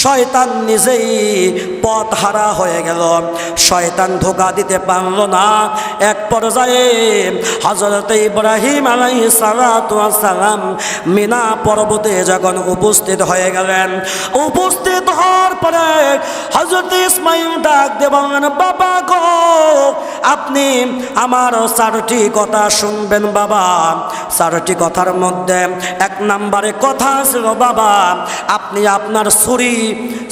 শয়তান নিজেই পথ হারা হয়ে গেল। শয়তান ধোকা দিতে পারল না। এক পর্যায়ে হজরত ইব্রাহিম আলাই সালাম মিনা পর্বতে যখন উপস্থিত হয়ে গেলেন, উপস্থিত হওয়ার পরে হজরত ইসমাইল ডাক দেবেন বাবা গো, আপনি আমার চারটি কথা শুনবেন বাবা। চারটি কথার মধ্যে এক নম্বরে কথা ছিল, বাবা, আপনি আপনার ছুরি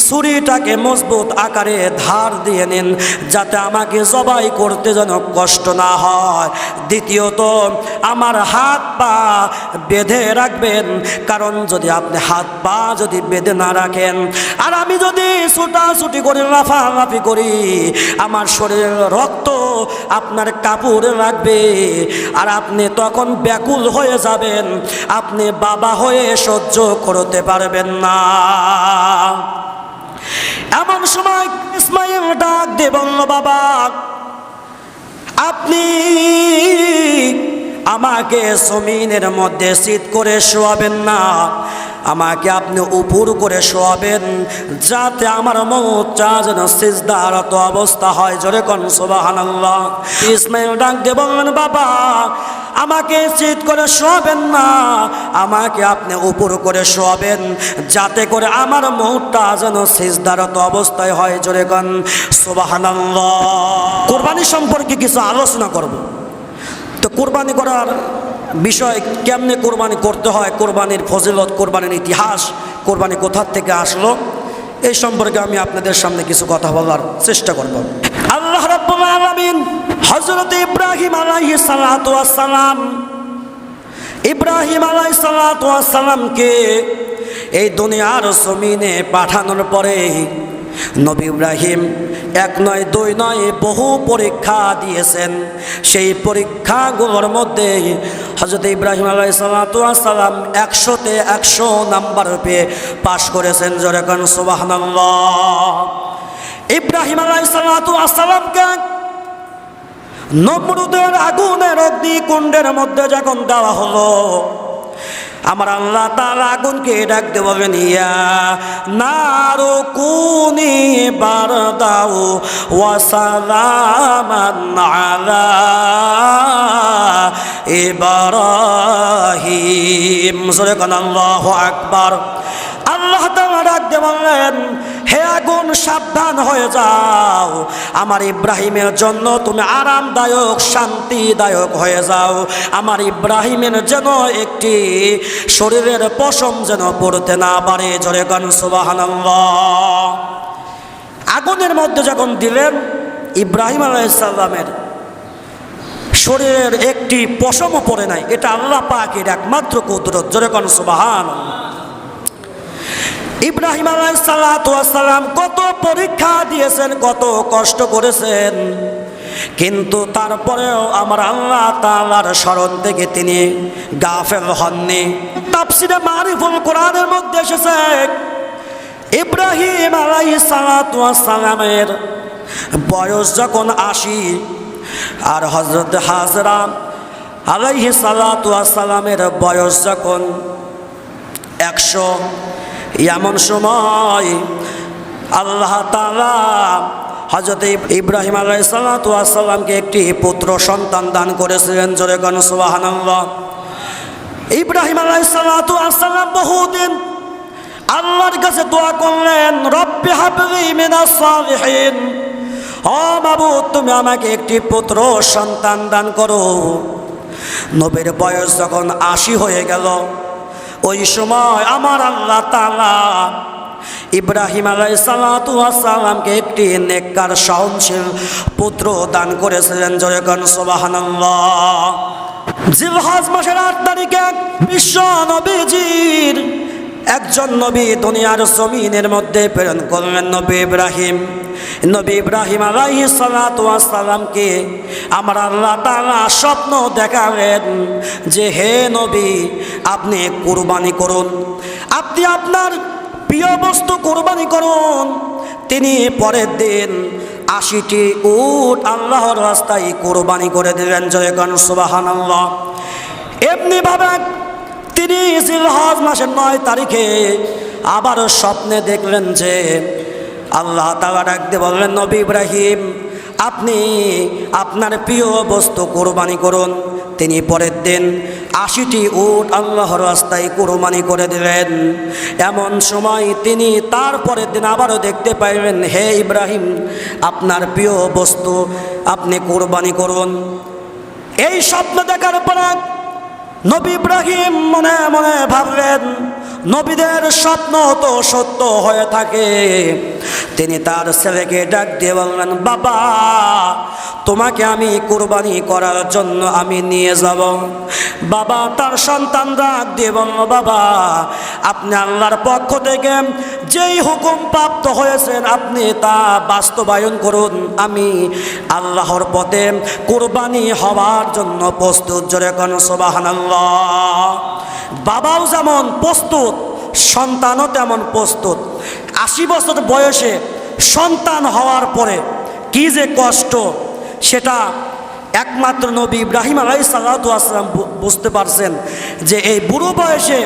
ছুরিটাকে মজবুত আকারে ধার দিয়ে নিন, যাতে আমাকে জবাই করতে যেন কষ্ট না হয়। দ্বিতীয়ত, আমার হাত পা বেঁধে রাখবেন, কারণ যদি আপনি হাত পা যদি বেঁধে না রাখেন, আর আমি যদি ছুটাছুটি করি লাফালাফি করি, আমার শরীরের রক্ত আপনার কাপড় লাগবে, আর আপনি তখন ব্যাকুল হয়ে যাবেন, আপনি বাবা হয়ে সহ্য করতে পারবেন না। এমন সময় ইসমাইল ডাক দে, বলল, বাবা, আপনি আমাকে জমিনের মধ্যে শীত করে শোয়াবেন না। আমাকে আপনি উপর করে শোয়াবেন যাতে আমার মৌচা যেন সিজদারত অবস্থা হয়। জোরে কন, সুবহানাল্লাহ। ইসমাইল ডাক দে, বললেন, বাবা আমাকে চিত করে শোয়াবেন না। আমাকে আপনি উপর করে শোয়াবেন, যাতে করে আমার মুখটা যেন সিজদারত অবস্থায় হয় জোরে সুবহানাল্লাহ। কোরবানি সম্পর্কে কিছু আলোচনা করব। তো কোরবানি করার বিষয় কেমনে কোরবানি করতে হয়, কোরবানির ফজিলত, কোরবানির ইতিহাস, কোরবানি কোথার থেকে আসলো, এই সম্পর্কে আমি আপনাদের সামনে কিছু কথা বলার চেষ্টা করব। আল্লাহ রাব্বুল আলামিন হযরত ইব্রাহিম সালাতু সালাম ইব্রাহিম আলাই সালাতামকে এই দুনিয়ার জমিনে পাঠানোর পরে নবী ইব্রাহিম এক নয়, দুই নয় বহু পরীক্ষা দিয়েছেন। সেই পরীক্ষাগুলোর মধ্যে হজরত ইব্রাহিম আলাই সালাতাম একশোতে একশো নাম্বার পেয়ে পাশ করেছেন। যেরকম সুবাহ ইব্রাহিম আলাই সালাতামকে নমরুদের আগুনের অগ্নিকুণ্ডের মধ্যে যখন দেওয়া হলো, আমার আল্লাহ তার আগুনকে ডাকতে বলবেন, ইয়া নারো কুনি বার দাও ওয়াসালামান আলা ইব্রাহিম। সরে কোন, আল্লাহু আকবার। আল্লাহ তাআলা ডাকতে বললেন হে আগুন, সাবধান হয়ে যাও। আমার ইব্রাহিমের জন্য তুমি আরামদায়ক, শান্তিদায়ক হয়ে যাও। আমার ইব্রাহিমের যেন একটি শরীরের পশম যেন পড়তে না পারে। জোরে গান, সুবহানাল্লাহ। আগুনের মধ্যে যখন দিলেন, ইব্রাহিম আলাইসাল্লামের শরীরের একটি পশমও পড়ে নাই। এটা আল্লাহ পাকের একমাত্র কুদরত। জোরে গান, সুবহানাল্লাহ। ইব্রাহিম আলাইসালাম কত পরীক্ষা দিয়েছেন, কত কষ্ট করেছেন। কিন্তু তারপরেও আমার আল্লাহ তালার স্মরণ থেকে তিনি গাফেল হননি। তাপসিরে মারিফুল কোরআনের মধ্যে এসেছে, ইব্রাহিম আলাই সালামের বয়স যখন আশি, আর হজরত হাজরাম আলাইহি সালামের বয়স যখন একশো এমন সময় আল্লাহ তালা হজরত ইব্রাহিম আলাই সাল্লাতামকে একটি পুত্র সন্তান দান করেছিলেন। জোরে গণ সুবাহান্লাহ ইব্রাহিম আলাই সাল্লাতাম বহুদিন আল্লাহর কাছে দোয়া করলেন, রব্বি হাবলি ও বাবু তুমি আমাকে একটি পুত্র সন্তান দান করো। নবীর বয়স যখন আশি হয়ে গেল ওই সময় আমার আল্লাহ তালা ইব্রাহিম আলাই সালাতামকে একটি নেককার, সহনশীল পুত্র দান করেছিলেন। জয়গণ সোবাহান্লাহ জিলহাজ মাসের আট তারিখে বিশ্ব নবীজির একজন নবী দুনিয়ার জমিনের মধ্যে প্রেরণ করলেন নবী ইব্রাহিম। নবী ইব্রাহিম আলাইহি সালাতামকে আমার আল্লাহ তাআলা স্বপ্ন দেখালেন যে, হে নবী আপনি কুরবানি করুন। আপনি আপনার প্রিয় বস্তু কোরবানি করুন। তিনি পরের দিন আশিটি উট আল্লাহর রাস্তায় কোরবানি করে দিলেন জয়গণ সুবাহান আল্লাহ এমনিভাবে তিনি জিলহজ মাসের নয় তারিখে আবারও স্বপ্নে দেখলেন যে আল্লাহ তালা ডাকতে বললেন, নবী ইব্রাহিম, আপনি আপনার প্রিয় বস্তু কোরবানি করুন। তিনি পরের দিন আশিটি উট আল্লাহর রাস্তায় কোরবানি করে দিলেন। এমন সময় তিনি তার পরের দিন আবারও দেখতে পাইলেন, হে ইব্রাহিম, আপনার প্রিয় বস্তু, আপনি কোরবানি করুন। এই স্বপ্ন দেখার পরে নবী ইব্রাহিম মনে মনে ভাবলেন, নবীদের স্বপ্ন তো সত্য হয়ে থাকে। তিনি তার ছেলেকে ডাক দিয়ে বললেন, বাবা, তোমাকে আমি কোরবানি করার জন্য আমি নিয়ে যাব। বাবা, তার সন্তান ডাক দিয়ে বলল, বাবা, আপনি আল্লাহর পক্ষ থেকে যেই হুকুম প্রাপ্ত হয়েছেন, আপনি তা বাস্তবায়ন করুন। আমি আল্লাহর পথে কোরবানি হওয়ার জন্য প্রস্তুত। জোরে কোন বাবাও যেমন প্রস্তুত, সন্তানও তেমন প্রস্তুত। আশি বছর বয়সে সন্তান হওয়ার পরে কি যে কষ্ট, সেটা একমাত্র নবী ইব্রাহিম আলাই সাল্লাম বুঝতে পারছেন যে এই বুড়ো বয়সে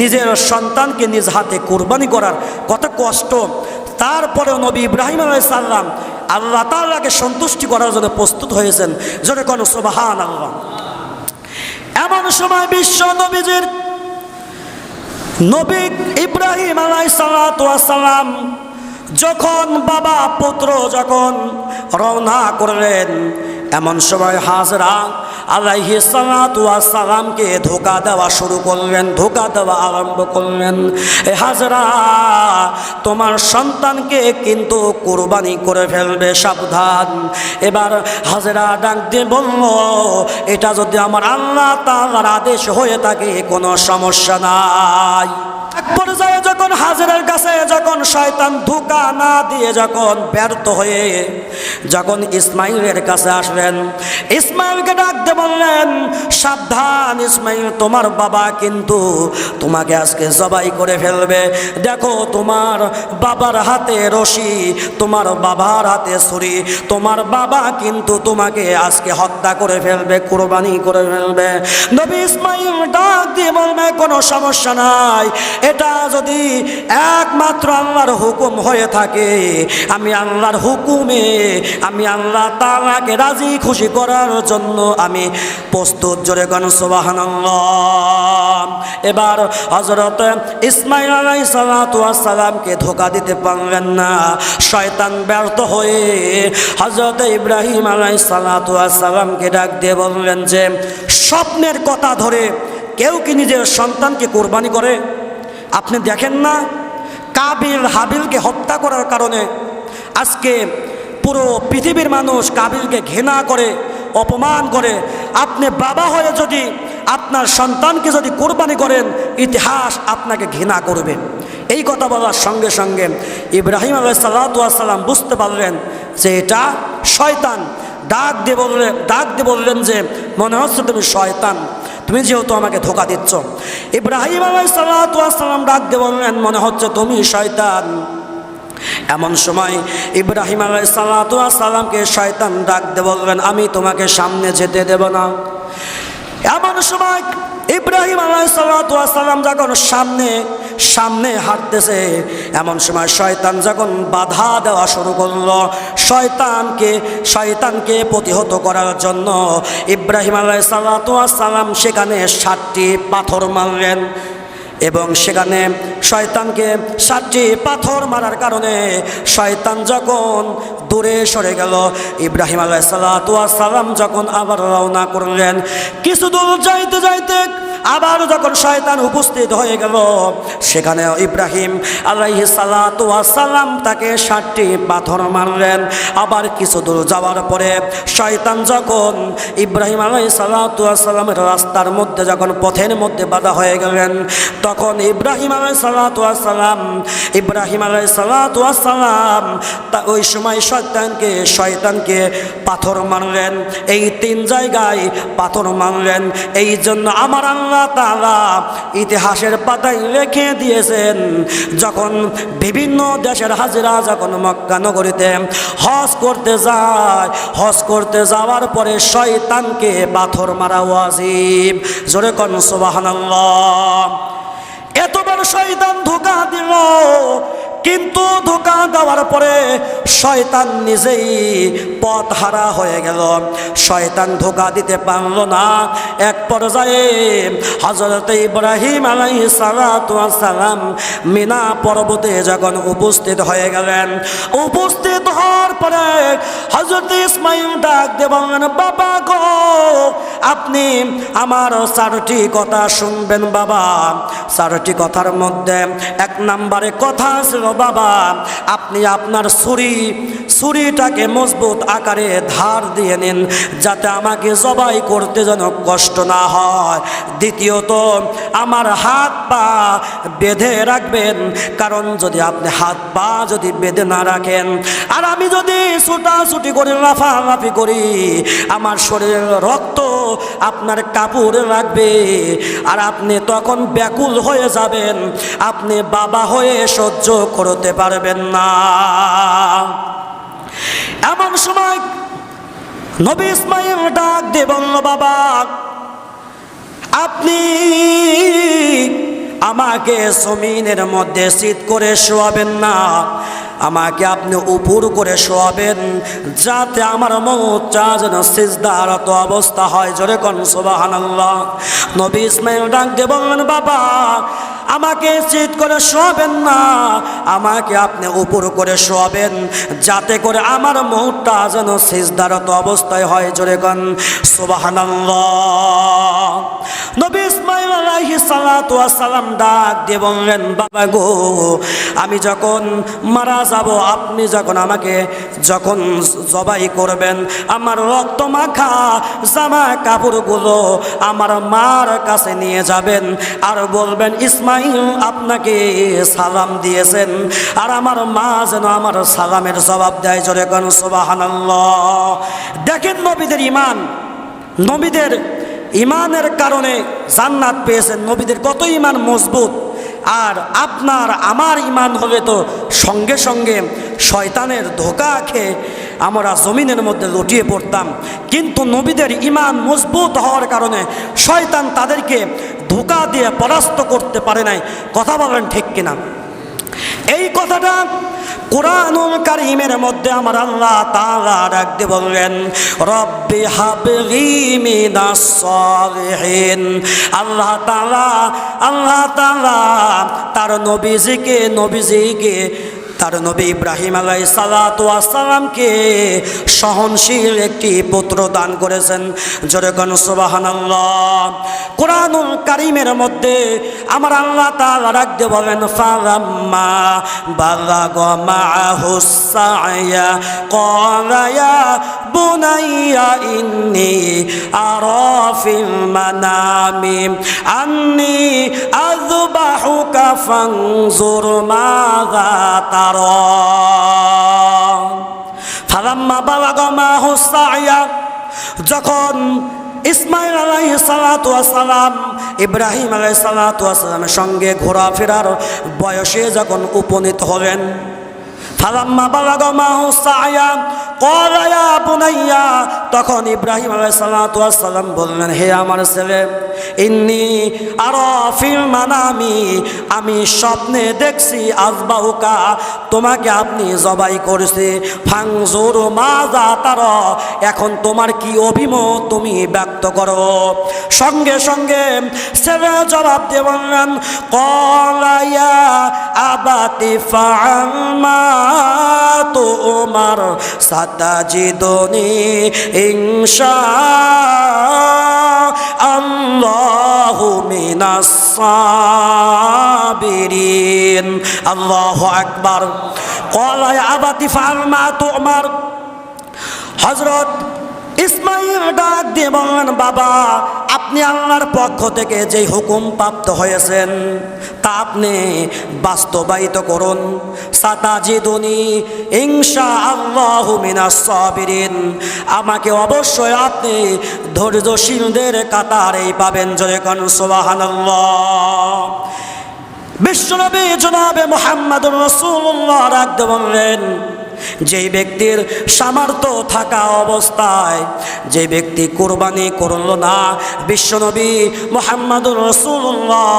নিজের সন্তানকে নিজ হাতে কোরবানি করার কত কষ্ট। তারপরেও নবী ইব্রাহিম আলাই সাল্লাম আল্লাহ তাল্লাহকে সন্তুষ্টি করার জন্য প্রস্তুত হয়েছেন। জোরে কোনো সোবাহান আল্লাহ এমন সময় বিশ্ব নবীজির নবী ইব্রাহিম আলাই সালাম যখন বাবা পুত্র যখন রওনা করলেন, এমন সময় হাজরা আলাইহি সালামকে ধোকা দেওয়া শুরু করলেন, ধোকা দেওয়া আরম্ভ করলেন। এ হাজরা, তোমার সন্তানকে কিন্তু কোরবানি করে ফেলবে, সাবধান। এবার হাজরা ডাক দিয়ে বলল, এটা যদি আমার আল্লাহ তাআলার আদেশ হয়ে থাকে, কোনো সমস্যা নাই। পর্যায়ে যখন হাজিরের কাছে, যখন শয়তান ধোকা না দিয়ে যখন ব্যর্থ হয়ে যখন ইসমাইলের কাছে আসলেন ইসমাইলকে ডাকতে বললেন, সাবধান ইসমাইল, তোমার বাবা কিন্তু তোমাকে আজকে জবাই করে ফেলবে। দেখো, তোমার বাবার হাতে রশি, তোমার বাবার হাতে ছুরি, তোমার বাবা কিন্তু তোমাকে আজকে হত্যা করে ফেলবে, কোরবানি করে ফেলবে। নবী ইসমাইল ডাক দিয়ে বলবে, কোনো সমস্যা নাই এটা যদি একমাত্র আল্লাহর হুকুম হয়ে থাকে, আমি আল্লাহর হুকুমে, আমি আল্লাহ তালাকে রাজি, খুশি করার জন্য আমি প্রস্তুত। জোরে গান সোবাহান এবার হজরত ইসমাইল আলাই সালাতামকে ধোকা দিতে পারলেন না। শয়তান ব্যর্থ হয়ে হজরত ইব্রাহিম আলাই সালাতামকে ডাক দিয়ে বললেন যে, স্বপ্নের কথা ধরে কেউ কি নিজের সন্তানকে কোরবানি করে? আপনি দেখেন না? কাবিল হাবিলকে হত্যা করার কারণে আজকে পুরো পৃথিবীর মানুষ কাবিলকে ঘৃণা করে, অপমান করে। আপনি বাবা হয়ে যদি আপনার সন্তানকে যদি কোরবানি করেন, ইতিহাস আপনাকে ঘৃণা করবে। এই কথা বলার সঙ্গে সঙ্গে ইব্রাহিম আলাই সাল্লাম বুঝতে পারলেন যে এটা শয়তান। ডাক দিয়ে বললেন ডাক দিয়ে বললেন যে, মনে হচ্ছে তুমি শয়তান। তুমি যেহেতু আমাকে ধোকা দিচ্ছ। ইব্রাহিম আলাই সাল্লাম ডাক দেব মনে হচ্ছে তুমি শয়তান। এমন সময় ইব্রাহিম আলাই সাল্লামকে শয়তান ডাক দিয়ে বলবেন আমি তোমাকে সামনে যেতে দেব না। এমন সময় ইব্রাহিম আলাই সাল্লাম যখন সামনে সামনে হাঁটতেছে, এমন সময় শয়তান যখন বাধা দেওয়া শুরু করল, শয়তানকে শয়তানকে প্রতিহত করার জন্য ইব্রাহিম আলাই সাল্লাম সেখানে সাতটি পাথর মারলেন। এবং সেখানে শয়তানকে সাতটি পাথর মারার কারণে শয়তান যখন দূরে সরে গেল, ইব্রাহিম সালাম যখন আবার রওনা করলেন, কিছু দূর যাইতে যাইতে আবার যখন শয়তান উপস্থিত হয়ে গেল সেখানে ইব্রাহিম আলাইহি সালাম তাকে ষাটটি পাথর মারলেন। আবার কিছু দূর যাওয়ার পরে শয়তান যখন ইব্রাহিম আলাই সালামের রাস্তার মধ্যে, যখন পথের মধ্যে বাধা হয়ে গেলেন, তখন ইব্রাহিম আলাই সালাম, ইব্রাহিম আলাই সালাম তা ওই সময় শয়তানকে শয়তানকে পাথর মানলেন এই তিন জায়গায় পাথর মারলেন। এই জন্য আমার আল্লাহ তালা ইতিহাসের পাতায় রেখে দিয়েছেন, যখন বিভিন্ন দেশের হাজিরা যখন মক্কা নগরীতে হজ করতে যায়, হজ করতে যাওয়ার পরে শয়তানকে পাথর মারা ওয়াজিব। জোরে কন এতবার শয়তান ধোকা দিল। কিন্তু ধোকা দেওয়ার পরে শয়তান নিজেই পথ হারা হয়ে গেল। শয়তান ধোকা দিতে পারল না। এক পর্যায়ে হজরত ইব্রাহিম আলাই সালাম মিনা পর্বতে যখন উপস্থিত হয়ে গেলেন, উপস্থিত হওয়ার পরে হজরত ইসমাইল ডাক দেবেন, বাবা গো, আপনি আমার চারটি কথা শুনবেন বাবা। চারটি কথার মধ্যে এক নম্বরে কথা ছিল, বাবা, আপনি আপনার ছুরি, ছুরিটাকে মজবুত আকারে ধার দিয়ে নিন, যাতে আমাকে জবাই করতে যেন কষ্ট না হয়। দ্বিতীয়ত, আমার হাত পা বেঁধে রাখবেন, কারণ যদি আপনি হাত পা যদি বেঁধে না রাখেন, আর আমি যদি ছুটাছুটি করি লাফালাফি করি, আমার শরীরের রক্ত আপনার কাপড়ে লাগবে, আর আপনি তখন ব্যাকুল হয়ে যাবেন, আপনি বাবা হয়ে সহ্য করতে পারবেন না। এমন সময় নবী ইসমাইল ডাক দেবল বাবা আপনি আমাকে জমিনের মধ্যে শীত করে শোয়াবেন না। আমাকে আপনি উপর করে শোয়াবেন, যাতে আমার মৌচা যেন সিজদারত অবস্থা হয়। জোরে কন সোবাহান নবী ইসমাইল ডাক দে বাবা আমাকে চিত করে শোয়াবেন না। আমাকে আপনি উপর করে শোয়াবেন, যাতে করে আমার মুখটা যেন সিজদারত অবস্থায় হয় জোরে কন। সোবাহান নবী ইসমাইল আলাইহি সালাতু সালাম ডাক দিয়ে বললেন, বাবা গো, আমি যখন মারা যাব, আপনি যখন আমাকে যখন জবাই করবেন, আমার রক্ত মাখা জামা কাপড়গুলো আমার মার কাছে নিয়ে যাবেন আর বলবেন, ইসমাইল আপনাকে সালাম দিয়েছেন। আর আমার মা যেন আমার সালামের জবাব দেয় জোরে কোন, সুবহানাল্লাহ। দেখেন নবীদের ইমান নবীদের ইমানের কারণে জান্নাত পেয়েছেন। নবীদের কত ইমান মজবুত। আর আপনার, আমার ইমান হলে তো সঙ্গে সঙ্গে শয়তানের ধোকা খেয়ে আমরা জমিনের মধ্যে লুটিয়ে পড়তাম। কিন্তু নবীদের ইমান মজবুত হওয়ার কারণে শয়তান তাদেরকে ধোকা দিয়ে পরাস্ত করতে পারে নাই। কথা বলেন ঠিক কিনা? এই কথাটা কোরআনুল কারিমের মধ্যে আমার আল্লাহ তাআলা ডাকতে বললেন, রব্বি হাবলি মিনাস সালিহিন। আল্লাহ তাআলা আল্লাহ তাআলা তার নবীজিকে নবীজিকে তার নবী ইব্রাহিম আলাই সালাতামকে সহনশীল একটি পুত্র দান করেছেন। জোরেগন সুবাহান কোরআনুল কারিমের মধ্যে আমার আল্লাহ তাআলা রাখতে বলেন ক্বালা বুনাইয়া ইন্নি মাযা তারা ফালাম্মা বালাগা মাহু সায়া যখন ইসমাইল আলাই সালাম ইব্রাহিম আলাই সালাতামের সঙ্গে ঘোরাফেরার বয়সে যখন উপনীত হলেন ফালাম্মা বালাগা মাহু কলায়া বুনাইয়া। তখন ইব্রাহিম আলাই সালাম বললেন, হে আমার ছেলে, ইন্নি আর ফিল মানামি। আমি স্বপ্নে দেখছি আজবাহুকা, তোমাকে আপনি জবাই করেছে। ফাংজোর মাজা তার, এখন তোমার কি অভিমত তুমি ব্যক্ত করো? সঙ্গে সঙ্গে ছেলে জবাব দিয়ে বললেন কলাইয়া আবাতি ফালমা তোমার সাতাজিদনি ইংসা আল্লাহু মিনাস সাবিরিন। আল্লাহু আকবার। মা তুমার। হযরত ইসমাইল ডাক দিয়ে বললেন, বাবা, আপনি আল্লাহর পক্ষ থেকে যে হুকুম প্রাপ্ত হয়েছেন, তা আপনি বাস্তবায়িত করুন। সাতাজিদুনি ইনশা আল্লাহ সাবিরিন। আমাকে অবশ্যই আপনি ধৈর্যশীলদের কাতারেই পাবেন জয় কন, সুবহানাল্লাহ। বিশ্বনবী জনাবে মোহাম্মদ রসুল্লাহ রাখতে বললেন, যেই ব্যক্তির সামর্থ্য থাকা অবস্থায় যে ব্যক্তি কোরবানি করল না, বিশ্বনবী মোহাম্মদুর রসুল্লাহ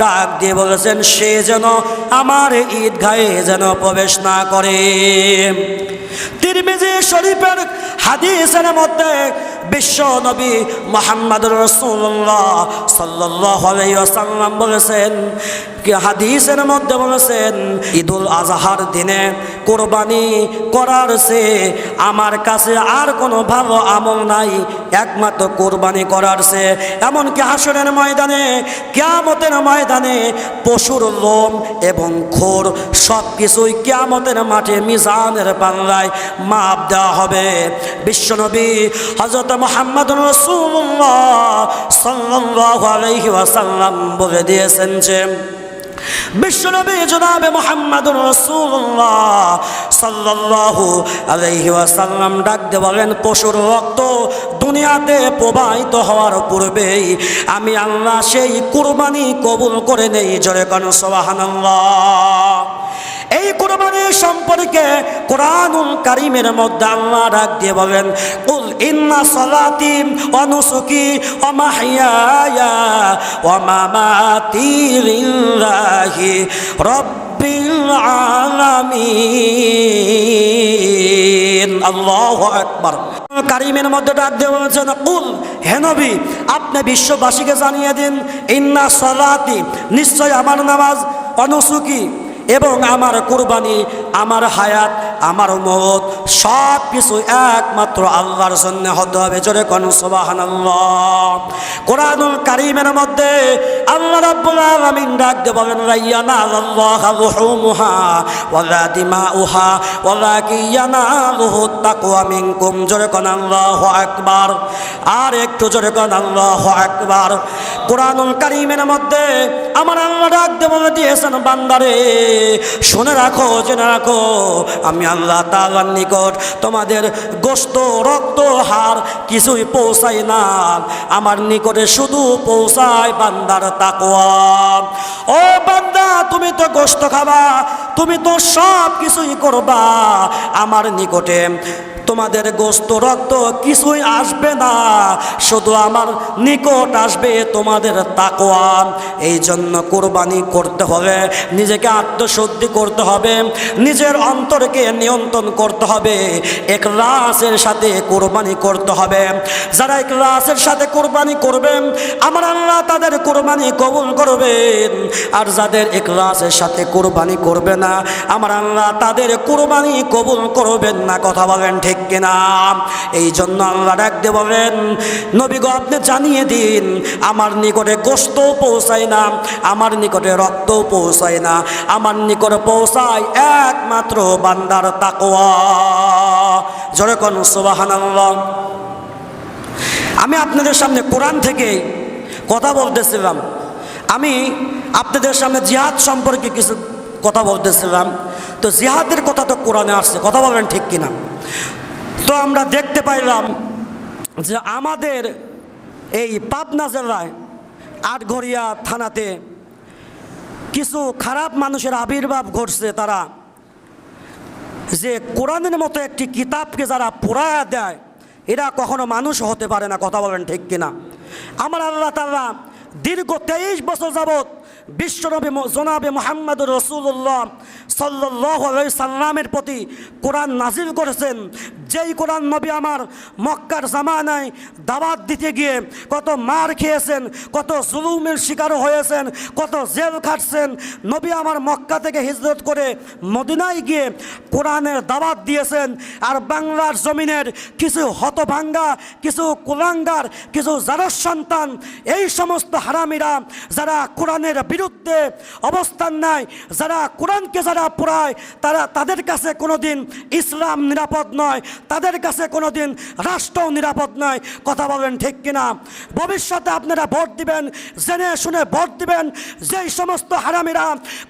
ডাক দিয়ে বলেছেন, সে যেন আমার ঈদগাহে যেন প্রবেশ না করে। তিরমিজি শরীফের হাদিসের মধ্যে বিশ্ব নবী মোহাম্মদ রসুল্লাহ সাল্লাহ বলেছেন হাদিসের মধ্যে বলেছেন, ঈদুল আজহার দিনে কোরবানি করার সে আমার কাছে আর কোনো ভালো আমল নাই, একমাত্র কোরবানি করার সে এমনকি হাসনের ময়দানে, কেয়ামতের ময়দানে পশুর লোম এবং খোর সব কিছুই কেয়ামতের মাঠে মিজানের পাল্লায় মাপ দেওয়া হবে। বিশ্বনবী হজরত মোহাম্মদ রসুল্লাহ সাল্লাহ আলাইহি ওয়াসাল্লাম বলে দিয়েছেন যে, বিশ্বনবী জনাবে মোহাম্মদুর রসুল্লাহ সাল্লাল্লাহু আলাইহি ডাক দিয়ে বলেন, পশুর রক্ত দুনিয়াতে প্রবাহিত হওয়ার পূর্বেই আমি আল্লাহ সেই কুরবানি কবুল করে নেই। জরে কান, সোবাহানাল্লাহ। এই কোরবানি সম্পর্কে কোরআনুল কারিমের মধ্যে আল্লাহ ডাক দিয়ে বলেন, কুল ইন্না সালাতি ওয়া নুসুকি ওয়া মাহইয়ায়া ওয়া মামাতি লিল্লাহি রাব্বিল আলামিন। আল্লাহু আকবার। কারিমের মধ্যে ডাক দিয়ে বলেছেন, কুল, হে নবী, আপনি বিশ্ববাসীকে জানিয়ে দিন, ইন্না সালাতি নিশ্চয় আমার নামাজ অনুসুকি এবং আমার কুরবানি, আমার হায়াত, আমার মত সব কিছু একমাত্র আল্লাহর জন্য হতে হবে। জোরে কোন সোবাহান কোরআনুল কারিমের মধ্যে আল্লাহ রাব্বুল আলামিন ডাক দিয়ে বলেন, রাইয়ানা আল্লাহ লুহুমুহা ওয়ালা দিমাউহা জোরে আকবার। আর একটু জোরে কারিমের মধ্যে আমার আল্লাহ শুনে রাখো রাখো, আমি আল্লাহ নিকট তোমাদের গোস্ত রক্ত হার কিছুই পৌঁছাই না। আমার নিকটে শুধু পৌঁছায় বান্দার তাকওয়া। ও বান্দা, তুমি তো গোস্ত খাবা তুমি তো সব কিছুই করবা। আমার নিকটে তোমাদের গোস্ত, রক্ত কিছুই আসবে না। শুধু আমার নিকট আসবে তোমাদের তাকোয়া এই জন্য কোরবানি করতে হবে, নিজেকে আত্মশুদ্ধি করতে হবে, নিজের অন্তরকে নিয়ন্ত্রণ করতে হবে। একলাসের সাথে কোরবানি করতে হবে। যারা একলাসের সাথে কোরবানি করবেন আমার আল্লাহ তাদের কোরবানি কবুল করবেন। আর যাদের একলাসের সাথে কোরবানি করবে না, আমার আল্লাহ তাদের কোরবানি কবুল করবেন না। কথা বলেন ঠিক কিনা? এই জন্য আল্লাহ ডাকতে বলেন, নবী গো, আপনি জানিয়ে দিন, আমার নিকটে গোস্ত পৌঁছায় না, আমার নিকটে রক্ত পৌঁছায় না, আমার নিকটে পৌঁছায় একমাত্র বান্দার তাকোয়া জোরে কোন সুবাহান আমি আপনাদের সামনে কোরআন থেকে কথা বলতেছিলাম। আমি আপনাদের সামনে জিহাদ সম্পর্কে কিছু কথা বলতেছিলাম। তো জিহাদের কথা তো কোরআনে আসছে, কথা বলবেন ঠিক কিনা? তো আমরা দেখতে পাইলাম যে আমাদের এই পাবনা জেলায় আটঘরিয়া থানাতে কিছু খারাপ মানুষের আবির্ভাব ঘটছে তারা, যে কোরআনের মতো একটি কিতাবকে যারা পোড়ায়া দেয়, এরা কখনো মানুষ হতে পারে না, কথা বলেন ঠিক কিনা। আমার আল্লাহ তাল্লাহ দীর্ঘ তেইশ বছর যাবৎ বিশ্বনবী জনাবে মোহাম্মদুর রসুল্লাহ সাল্লাহ সাল্লামের প্রতি কোরআন নাজিল করেছেন। যেই কোরআন নবী আমার মক্কার জামানায় দাওয়াত দিতে গিয়ে কত মার খেয়েছেন, কত জুলুমের শিকারও হয়েছেন, কত জেল খাটছেন, নবী আমার মক্কা থেকে হিজরত করে মদিনায় গিয়ে কোরআনের দাওয়াত দিয়েছেন আর বাংলার জমিনের কিছু হতভাঙ্গা, কিছু কুলাঙ্গার, কিছু জারস সন্তান, এই সমস্ত হারামিরা যারা কোরআনের বিরুদ্ধে অবস্থান নেয়, যারা কোরআনকে যারা পড়ায়, তারা তাদের কাছে কোনোদিন ইসলাম নিরাপদ নয়। তাদের কাছে কোনোদিন রাষ্ট্রও নিরাপদ নয় কথা বলেন ঠিক কিনা? ভবিষ্যতে আপনারা ভোট দিবেন, জেনে শুনে ভোট দিবেন, যেই সমস্ত হারামিরা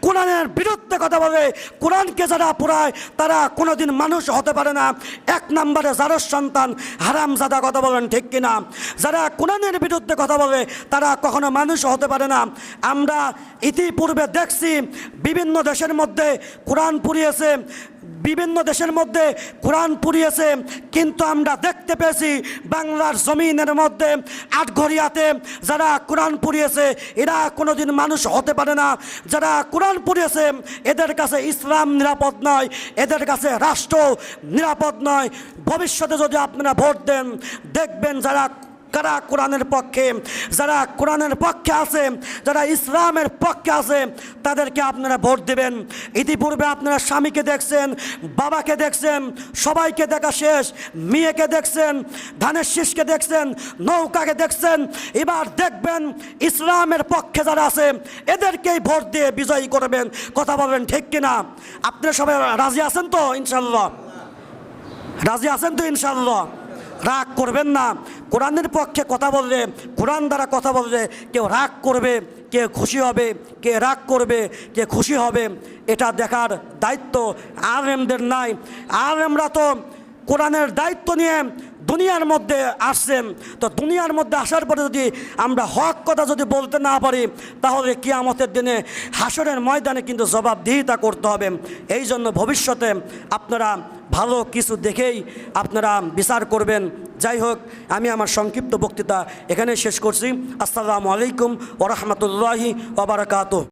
কোরআনের বিরুদ্ধে কথা বলে, কোরআনকে যারা পড়ায় তারা কোনোদিন মানুষ হতে পারে না। এক নম্বরে যারস সন্তান হারাম জাদা কথা বলেন ঠিক কিনা? যারা কোরআনের বিরুদ্ধে কথা বলে, তারা কখনো মানুষ হতে পারে না। আমরা ইতিপূর্বে দেখছি, বিভিন্ন দেশের মধ্যে কোরআন পুড়িয়েছে বিভিন্ন দেশের মধ্যে কোরআন পুড়িয়েছে, কিন্তু আমরা দেখতে পেয়েছি বাংলার জমিনের মধ্যে আটঘরিয়াতে যারা কোরআন পুড়িয়েছে, এরা কোনোদিন মানুষ হতে পারে না। যারা কোরআন পুড়িয়েছে, এদের কাছে ইসলাম নিরাপদ নয়, এদের কাছে রাষ্ট্র নিরাপদ নয়। ভবিষ্যতে যদি আপনারা ভোট দেন, দেখবেন যারা কারা কোরআনের পক্ষে, যারা কোরআনের পক্ষে আছে, যারা ইসলামের পক্ষে আছে, তাদেরকে আপনারা ভোট দেবেন। ইতিপূর্বে আপনারা স্বামীকে দেখছেন, বাবাকে দেখছেন, সবাইকে দেখা শেষ, মেয়েকে দেখছেন, ধানের শীষকে দেখছেন, নৌকাকে দেখছেন। এবার দেখবেন ইসলামের পক্ষে যারা আছে, এদেরকেই ভোট দিয়ে বিজয়ী করবেন। কথা বলবেন ঠিক কিনা? আপনারা সবাই রাজি আছেন তো ইনশাল্লাহ রাজি আছেন তো ইনশাল্লাহ রাগ করবেন না। কোরআনের পক্ষে কথা বললে, কোরআন দ্বারা কথা বললে কেউ রাগ করবে কে খুশি হবে, কে রাগ করবে, কে খুশি হবে, এটা দেখার দায়িত্ব আর এমদের নাই। আর এমরা তো কোরআনের দায়িত্ব নিয়ে দুনিয়ার মধ্যে আসছেন, তো দুনিয়ার মধ্যে আসার পরে যদি আমরা হক কথা যদি বলতে না পারি, তাহলে কিয়ামতের দিনে হাসরের ময়দানে কিন্তু জবাবদিহিতা করতে হবে। এই জন্য ভবিষ্যতে আপনারা ভালো কিছু দেখেই আপনারা বিচার করবেন। যাই হোক, আমি আমার সংক্ষিপ্ত বক্তৃতা এখানে শেষ করছি। আসসালামু আলাইকুম ওরহমতুল্লাহি ওবরাকাত